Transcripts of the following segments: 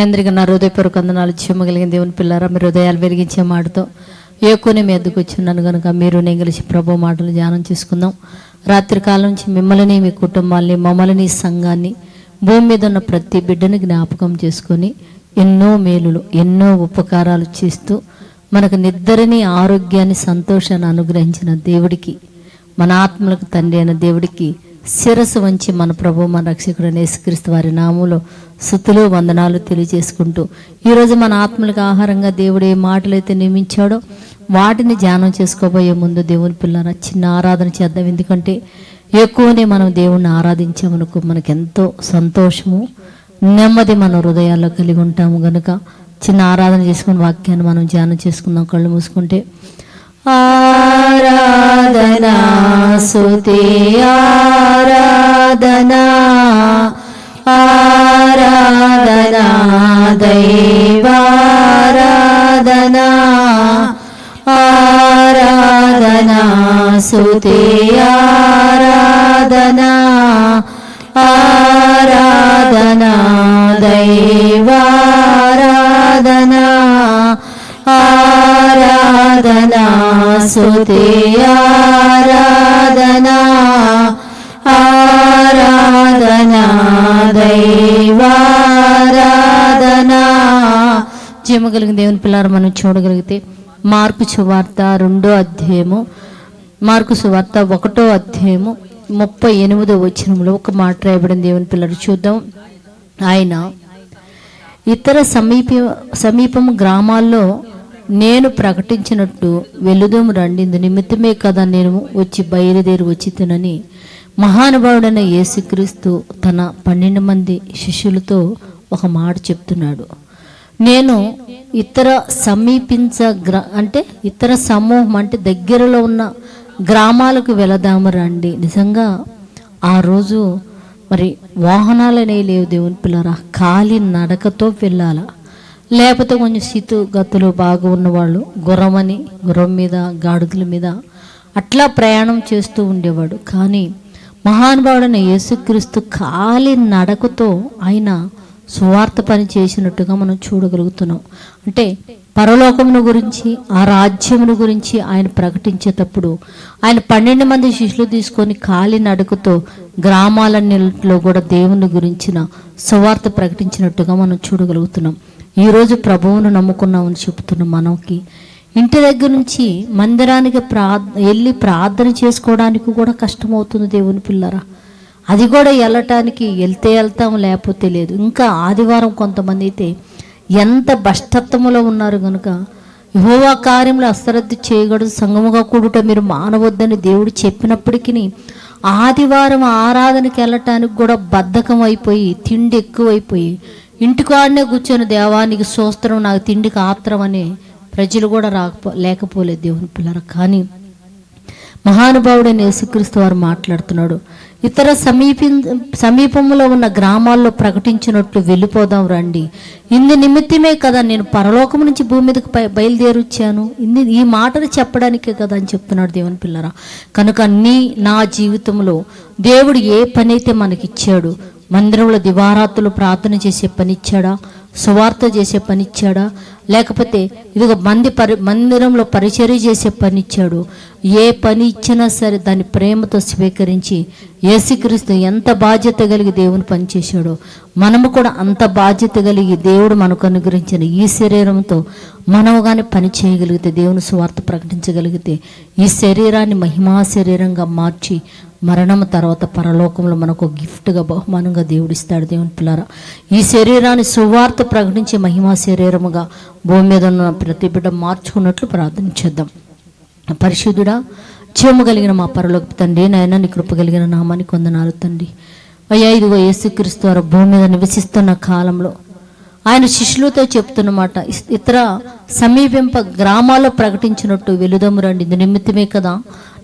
మీ అందరికీ నా హృదయపూర్వక వందనాలు చెమ్మగలిగిన దేవుని పిల్లారా మీ హృదయాలు వెలిగించే మాటతో ఏ మీ ఎద్దుకు వచ్చిన్నాను కనుక మీరు నేను కలిసి ప్రభు మాటలు ధ్యానం చేసుకుందాం. రాత్రి కాలం నుంచి మిమ్మల్ని మీ కుటుంబాన్ని మమ్మల్ని సంఘాన్ని భూమి మీద ఉన్న ప్రతి బిడ్డని జ్ఞాపకం చేసుకొని ఎన్నో మేలులు ఎన్నో ఉపకారాలు చేస్తూ మనకు నిద్రని ఆరోగ్యాన్ని సంతోషాన్ని అనుగ్రహించిన దేవుడికి మన ఆత్మలకు తండ్రి అయిన దేవుడికి శిరస్సు వంచి మన ప్రభు మన రక్షకుడు యేసుక్రీస్తు వారి నామంలో సుతులు వందనాలు తెలియజేసుకుంటూ ఈరోజు మన ఆత్మలకు ఆహారంగా దేవుడు ఏ మాటలైతే నియమించాడో వాటిని ధ్యానం చేసుకోబోయే ముందు దేవుని పిల్లల చిన్న ఆరాధన చేద్దాం. ఎందుకంటే ఎక్కువనే మనం దేవుణ్ణి ఆరాధించామనుకో మనకెంతో సంతోషము నెమ్మది మన హృదయాల్లో కలిగి ఉంటాము గనుక చిన్న ఆరాధన చేసుకుని వాక్యాన్ని మనం ధ్యానం చేసుకుందాం. కళ్ళు మూసుకుంటే ఆరాధనా సుతి ఆరాధనా ఆరాధనా దైవారాధనా ఆరాధనా సుతి ఆరాధనా ఆరాధనా దైవారాధనా సుతి ఆరాధనా ఆరాధనా దైవారాధనా. జీమ కలిగిన దేవుని పిల్లలు మనం చూడగలిగితే మార్కు సువార్త రెండో అధ్యాయము మార్కు సువార్త ఒకటో అధ్యాయము ముప్పై ఎనిమిదో వచనంలో ఒక మాట రాయబడిన దేవుని పిల్లలు చూద్దాం. ఆయన ఇతర సమీప సమీపం గ్రామాల్లో నేను ప్రకటించినట్టు వెలుదం రండి నిమిత్తమే కదా నేను వచ్చి బయలుదేరి వచ్చి తినని. మహానుభావుడైన యేసుక్రీస్తు తన పన్నెండు మంది శిష్యులతో ఒక మాట చెప్తున్నాడు. నేను ఇతర సమీపించ గ్ర అంటే ఇతర సమూహం అంటే దగ్గరలో ఉన్న గ్రామాలకు వెళదాము రండి. నిజంగా ఆ రోజు మరి వాహనాలనే లేవు దేవుని పిల్లరా. ఖాళీ నడకతో వెళ్ళాలా? లేకపోతే కొంచెం స్థితు గతులు బాగా ఉన్నవాళ్ళు గుర్రమని గుర్రం మీద గాడుదల మీద అట్లా ప్రయాణం చేస్తూ ఉండేవాడు. కానీ మహానుభావుడైన యేసుక్రీస్తు ఖాళీ నడకతో ఆయన సువార్త పని చేసినట్టుగా మనం చూడగలుగుతున్నాం. అంటే పరలోకమును గురించి ఆ రాజ్యమును గురించి ఆయన ప్రకటించేటప్పుడు ఆయన పన్నెండు మంది శిష్యులు తీసుకొని ఖాళీ నడుకుతో గ్రామాలన్నింటిలో కూడా దేవుని గురించిన సువార్త ప్రకటించినట్టుగా మనం చూడగలుగుతున్నాం. ఈరోజు ప్రభువును నమ్ముకున్నామని చెబుతున్న మనకి ఇంటి దగ్గర నుంచి మందిరానికి ప్రా వెళ్ళి ప్రార్థన చేసుకోవడానికి కూడా కష్టమవుతుంది దేవుని పిల్లరా. అది కూడా వెళ్ళటానికి వెళ్తే వెళ్తాం లేకపోతే లేదు. ఇంకా ఆదివారం కొంతమంది అయితే ఎంత భ్రష్టత్వములో ఉన్నారు కనుక యహోవా కార్యంలో అశ్రద్ధ చేయకూడదు సంగముగా కూడుట మీరు మానవద్దని దేవుడు చెప్పినప్పటికీ ఆదివారం ఆరాధనకి వెళ్ళటానికి కూడా బద్ధకం అయిపోయి తిండి ఎక్కువైపోయి ఇంటికాడనే కూర్చొని దేవానికి సోస్త్రం నాకు తిండికి ఆత్రం అనే ప్రజలు కూడా రాకపో లేకపోలేదు దేవుని పిల్లలు కానీ మహానుభావుడైన యేసుక్రీస్తు వారు మాట్లాడుతున్నాడు. ఇతర సమీపి సమీపంలో ఉన్న గ్రామాల్లో ప్రకటించినట్లు వెళ్ళిపోదాం రండి. ఇందు నిమిత్తమే కదా నేను పరలోకం నుంచి భూమి మీదకి బయ- బయలుదేరొచ్చాను. ఇంది ఈ మాటలు చెప్పడానికే కదా అని చెప్తున్నాడు దేవుని పిల్లరా. కనుక నీ నా జీవితంలో దేవుడు ఏ పని అయితే మనకిచ్చాడు మందిరంలో దివారాత్రులు ప్రార్థన చేసే పని ఇచ్చాడా? సువార్త చేసే పనిచ్చాడా లేకపోతే ఇదిగో మంది పరి మందిరంలో పరిచర్య చేసే పని ఇచ్చాడు ఏ పని ఇచ్చినా సరే దాన్ని ప్రేమతో స్వీకరించి యేసుక్రీస్తు ఎంత బాధ్యత కలిగి దేవుని పనిచేశాడో మనము కూడా అంత బాధ్యత కలిగి దేవుడు మనకు అనుగ్రహించిన ఈ శరీరంతో మనము కానీ పని చేయగలిగితే దేవుని స్వార్థ ప్రకటించగలిగితే ఈ శరీరాన్ని మహిమా శరీరంగా మార్చి మరణం తర్వాత పరలోకంలో మనకు గిఫ్ట్గా బహుమానంగా దేవుడిస్తాడు దేవుని పిల్లరా. ఈ శరీరాన్ని సువార్త ప్రకటించే మహిమా శరీరముగా భూమి మీద ఉన్న ప్రతి బిడ్డ మార్చుకున్నట్లు ప్రార్థన చేద్దాం. పరిశుద్ధుడా జీవము కలిగిన మా పరలోకి తండ్రి నాయన నీ కృప కలిగిన నామాన్ని కొందనాలు తండ్రి. అయ్యా ఇదిగో యేసుక్రీస్తు వారు భూమి మీద నివసిస్తున్న కాలంలో ఆయన శిష్యులతో చెప్తున్నమాట ఇతర సమీపింప గ్రామాల్లో ప్రకటించినట్టు వెలుదము రండి. ఇది నిమిత్తమే కదా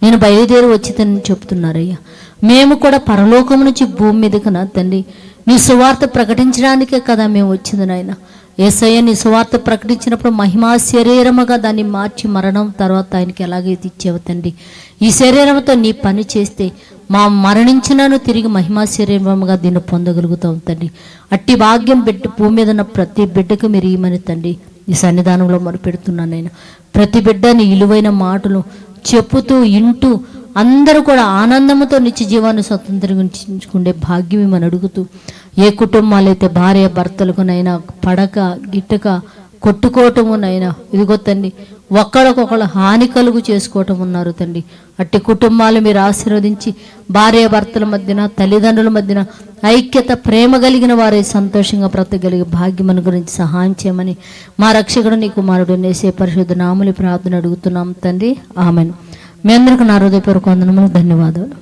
నేను బయలుదేరి వచ్చిందని చెప్తున్నారయ్యా. మేము కూడా పరలోకం నుంచి భూమి మీదకి నా తండ్రి నీ సువార్త ప్రకటించడానికే కదా మేము వచ్చింది నాయన. ఏసయ్య నీ సువార్త ప్రకటించినప్పుడు మహిమా శరీరముగా దాన్ని మార్చి మరణం తర్వాత ఆయనకి ఎలాగైతే ఇచ్చేవు తండ్రి. ఈ శరీరంతో నీ పని చేస్తే మా మరణించినను తిరిగి మహిమా శరీరముగా దీన్ని పొందగలుగుతాం తండ్రి. అట్టి భాగ్యం పెట్టి భూమి మీద ఉన్న ప్రతి బిడ్డకు మీరు ఇవ్వమని తండ్రి. ఈ సన్నిధానంలో మొరుపెడుతున్నాను నేను. ప్రతి బిడ్డని ఇలువైన మాటలు చెప్పుతూ ఇంటూ అందరూ కూడా ఆనందంతో నిత్య జీవాన్ని స్వతంత్రించుకునే భాగ్యం ఇమ్మని అడుగుతూ ఏ కుటుంబాలైతే భార్య భర్తలకునైనా పడక గిట్టక కొట్టుకోవటమునైనా ఇదిగో తండ్రి ఒకళ్ళకొకళ్ళు హాని కలుగు చేసుకోవటం ఉన్నారు తండ్రి అట్టి కుటుంబాలు మీరు ఆశీర్వదించి భార్య భర్తల మధ్యన తల్లిదండ్రుల మధ్యన ఐక్యత ప్రేమ కలిగిన వారే సంతోషంగా బ్రతకగలిగే భాగ్యమని గురించి సహాయం చేయమని మా రక్షకుడు నీ కుమారుడు నేసే పరిశుద్ధ నాములు ప్రార్థన అడుగుతున్నాం తండ్రి ఆమెను. మీ అందరికీ నా హృదయపూర్వక వందనములు ధన్యవాదాలు